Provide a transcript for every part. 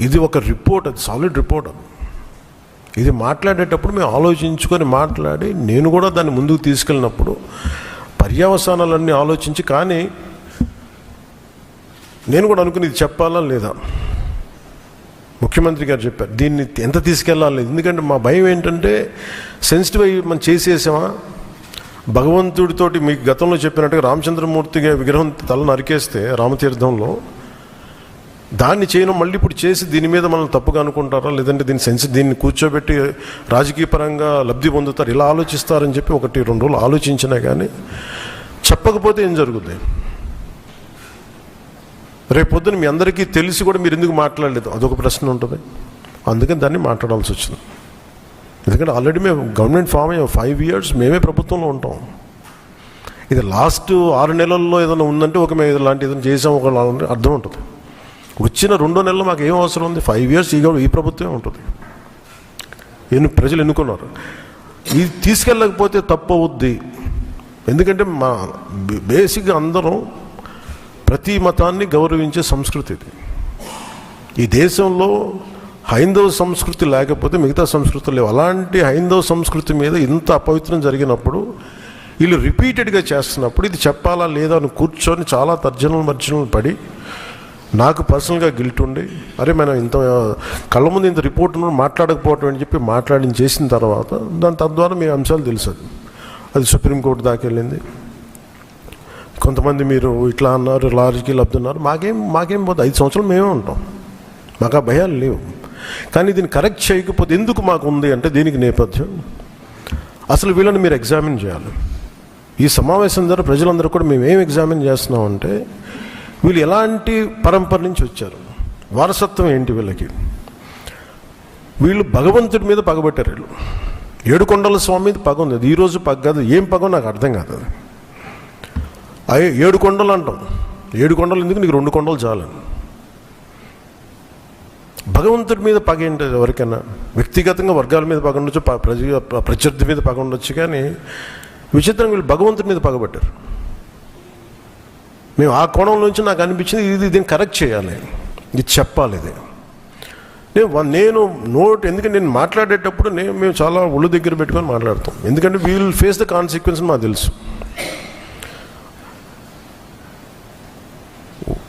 ఇది ఒక రిపోర్ట్ అది సాలిడ్ రిపోర్ట్ అది. ఇది మాట్లాడేటప్పుడు మేము ఆలోచించుకొని మాట్లాడి నేను కూడా దాన్ని ముందుకు తీసుకెళ్ళినప్పుడు పర్యవసానాలన్నీ ఆలోచించి కానీ నేను కూడా అనుకుని ఇది చెప్పాలా లేదా? ముఖ్యమంత్రి గారు చెప్పారు దీన్ని ఎంత తీసుకెళ్ళాలి ఎందుకంటే మా భయం ఏంటంటే సెన్సిటివ్ అయ్యి మనం చేసేసామా? భగవంతుడితోటి మీకు గతంలో చెప్పినట్టుగా రామచంద్రమూర్తిగా విగ్రహం తల నరికేస్తే రామతీర్థంలో దాన్ని చేయడం మళ్ళీ ఇప్పుడు చేసి దీని మీద మనం తప్పుగా అనుకుంటారా? లేదంటే దీన్ని సెన్సి దీన్ని కూర్చోబెట్టి రాజకీయ పరంగా లబ్ధి పొందుతారు? ఇలా ఆలోచిస్తారని చెప్పి ఒకటి రెండు రోజులు ఆలోచించినా కానీ చెప్పకపోతే ఏం జరుగుతుంది రేపు మీ అందరికీ తెలిసి కూడా మీరు ఎందుకు మాట్లాడలేదు? అదొక ప్రశ్న ఉంటుంది. అందుకని దాన్ని మాట్లాడాల్సి వచ్చింది. ఎందుకంటే ఆల్రెడీ మేము గవర్నమెంట్ ఫామ్ అయ్యాం. ఫైవ్ ఇయర్స్ మేమే ప్రభుత్వంలో ఉంటాం. ఇది లాస్ట్ ఆరు నెలల్లో ఏదైనా ఉందంటే ఒక మేము ఇలాంటి ఏదైనా చేసాం ఒక అర్థం ఉంటుంది. వచ్చిన రెండో నెలలు మాకు ఏం అవసరం ఉంది? ఫైవ్ ఇయర్స్ ఈ ఈ ప్రభుత్వమే ఉంటుంది. ఎన్ని ప్రజలు ఎన్నుకున్నారు? ఇది తీసుకెళ్ళకపోతే తప్పవుద్ది ఎందుకంటే మా బేసిక్గా అందరం ప్రతి మతాన్ని గౌరవించే సంస్కృతి ఇది. ఈ దేశంలో హైందవ సంస్కృతి లేకపోతే మిగతా సంస్కృతులు లేవు. అలాంటి హైందవ సంస్కృతి మీద ఇంత అపవిత్రం జరిగినప్పుడు వీళ్ళు రిపీటెడ్గా చేస్తున్నప్పుడు ఇది చెప్పాలా లేదా అని కూర్చొని చాలా తర్జనలు మర్జనలు పడి నాకు పర్సనల్గా గిల్ట్ ఉండి అరే మనం ఇంత కళ్ళ ముందు ఇంత రిపోర్ట్ ఉన్న మాట్లాడకపోవటం అని చెప్పి మాట్లాడి చేసిన తర్వాత దాని తద్వారా మీ అంశాలు తెలుసు అది అది సుప్రీంకోర్టు దాకా వెళ్ళింది. కొంతమంది మీరు ఇట్లా అన్నారు లారీకి లబ్ధున్నారు మాకేం మాకేం పోతే ఐదు సంవత్సరాలు మేమే ఉంటాం. మాకు ఆ భయాలు లేవు. కానీ దీన్ని కరెక్ట్ చేయకపోతే ఎందుకు మాకు ఉంది అంటే దీనికి నేపథ్యం. అసలు వీళ్ళని మీరు ఎగ్జామిన్ చేయాలి. ఈ సమావేశం ద్వారా ప్రజలందరూ కూడా మేము ఏం ఎగ్జామిన్ చేస్తున్నామంటే వీళ్ళు ఎలాంటి పరంపర నుంచి వచ్చారు? వారసత్వం ఏంటి వీళ్ళకి? వీళ్ళు భగవంతుడి మీద పగబట్టారు వీళ్ళు. ఏడుకొండల స్వామి మీద పగ ఉంది. అది ఈరోజు పగ కాదు. ఏం పగో నాకు అర్థం కాదు అది. అయ్యే ఏడు కొండలు అంటాం. ఏడు కొండలు ఎందుకు? నీకు రెండు కొండలు చాలని భగవంతుడి మీద పగ ఏంటి ఎవరికైనా? వ్యక్తిగతంగా వర్గాల మీద పగ ఉండొచ్చు ప్రజ ప్రత్యర్థి మీద పగ ఉండొచ్చు కానీ విచిత్రంగా వీళ్ళు భగవంతుడి మీద పగబట్టారు. మేము ఆ కోణం నుంచి నాకు అనిపించింది ఇది దీన్ని కరెక్ట్ చేయాలి. ఇది చెప్పాలి ఇది. నేను నేను నోట్ ఎందుకంటే నేను మాట్లాడేటప్పుడు నేను మేము చాలా ఒళ్ళు దగ్గర పెట్టుకొని మాట్లాడతాం. ఎందుకంటే వీల్ ఫేస్ ద కాన్సిక్వెన్స్ మాకు తెలుసు.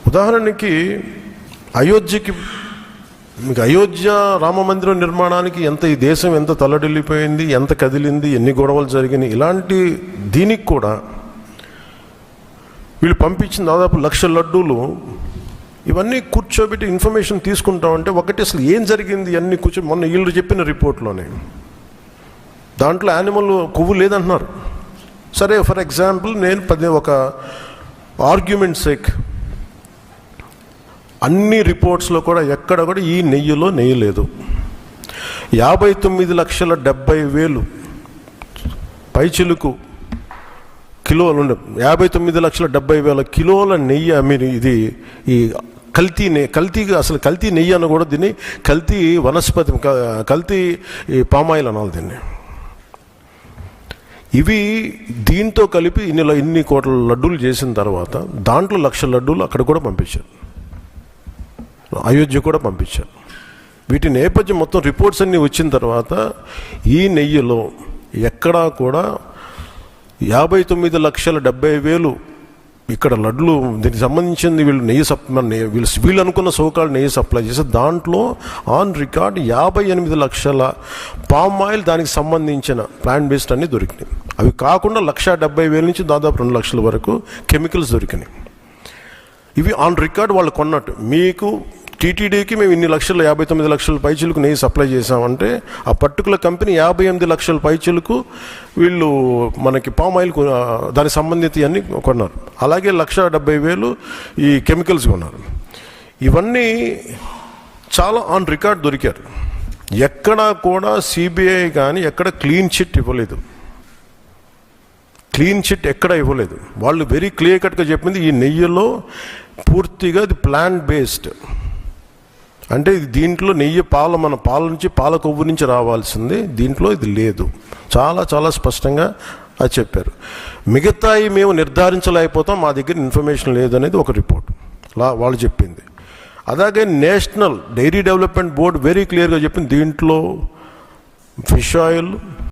ఉదాహరణకి అయోధ్యకి మీకు అయోధ్య రామ మందిరం నిర్మాణానికి ఎంత ఈ దేశం ఎంత తల్లడిల్లిపోయింది ఎంత కదిలింది ఎన్ని గొడవలు జరిగినాయి ఇలాంటి దీనికి కూడా వీళ్ళు పంపించిన దాదాపు లక్ష లడ్డూలు ఇవన్నీ కూర్చోబెట్టి ఇన్ఫర్మేషన్ తీసుకుంటామంటే ఒకటి అసలు ఏం జరిగింది అన్నీ కూర్చో మొన్న వీళ్ళు చెప్పిన రిపోర్ట్లోనే. దాంట్లో యానిమల్ కొవ్వు లేదంటున్నారు. సరే ఫర్ ఎగ్జాంపుల్ నేను పది ఒక ఆర్గ్యుమెంట్ సేక్. అన్ని రిపోర్ట్స్లో కూడా ఎక్కడ కూడా ఈ నెయ్యిలో నెయ్యి లేదు. యాభై తొమ్మిది లక్షల డెబ్బై వేలు పైచిలుకు కిలోలు యాభై తొమ్మిది లక్షల డెబ్బై వేల కిలోల నెయ్యి అమ్మి ఇది ఈ కల్తీ నెయ్యి కల్తీగా అసలు కల్తీ నెయ్యి అని కూడా దీన్ని కల్తీ వనస్పతి కల్తీ ఈ పామాయిల్ అనాలి దీన్ని. ఇవి దీంతో కలిపి ఇన్ని ఇన్ని కోట్ల లడ్డూలు చేసిన తర్వాత దాంట్లో లక్ష లడ్డూలు అక్కడ కూడా పంపించారు. అయోధ్య కూడా పంపించారు. వీటి నేపథ్యం మొత్తం రిపోర్ట్స్ అన్నీ వచ్చిన తర్వాత ఈ నెయ్యిలో ఎక్కడా కూడా యాభై తొమ్మిది లక్షల డెబ్బై వేలు ఇక్కడ లడ్లు దీనికి సంబంధించింది వీళ్ళు నెయ్యి సప్ వీళ్ళు వీళ్ళు అనుకున్న సోకాలు నెయ్యి సప్లై చేసి దాంట్లో ఆన్ రికార్డ్ యాభై ఎనిమిది లక్షల పామ్ ఆయిల్ దానికి సంబంధించిన ప్లాంట్ బేస్డ్ అన్ని దొరికినాయి. అవి కాకుండా లక్ష డెబ్బై వేల నుంచి దాదాపు రెండు లక్షల వరకు కెమికల్స్ దొరికినాయి. ఇవి ఆన్ రికార్డ్ వాళ్ళు కొన్నట్టు. మీకు టీటీడీకి మేము ఇన్ని లక్షలు యాభై తొమ్మిది లక్షల పైచులకు నెయ్యి సప్లై చేసామంటే ఆ పర్టికులర్ కంపెనీ యాభై ఎనిమిది లక్షల పైచులకు వీళ్ళు మనకి పామ్ ఆయిల్ దానికి సంబంధిత అన్ని కొన్నారు. అలాగే లక్ష డెబ్బై వేలు ఈ కెమికల్స్ కొన్నారు. ఇవన్నీ చాలా ఆన్ రికార్డ్ దొరికారు. ఎక్కడా కూడా సిబిఐ కానీ ఎక్కడ క్లీన్ చిట్ ఇవ్వలేదు. క్లీన్ చిట్ ఎక్కడ ఇవ్వలేదు. వాళ్ళు వెరీ క్లియర్ కట్గా చెప్పింది ఈ నెయ్యిలో పూర్తిగా అది ప్లాంట్ బేస్డ్. అంటే ఇది దీంట్లో నెయ్యి పాల మన పాల నుంచి పాల కొవ్వు నుంచి రావాల్సింది. దీంట్లో ఇది లేదు. చాలా చాలా స్పష్టంగా అది చెప్పారు. మిగతాయి మేము నిర్ధారించలేకపోతాం మా దగ్గర ఇన్ఫర్మేషన్ లేదనేది ఒక రిపోర్ట్. లా వాళ్ళు చెప్పింది. అలాగే national dairy development board very క్లియర్గా చెప్పింది. దీంట్లో ఫిష్ ఆయిల్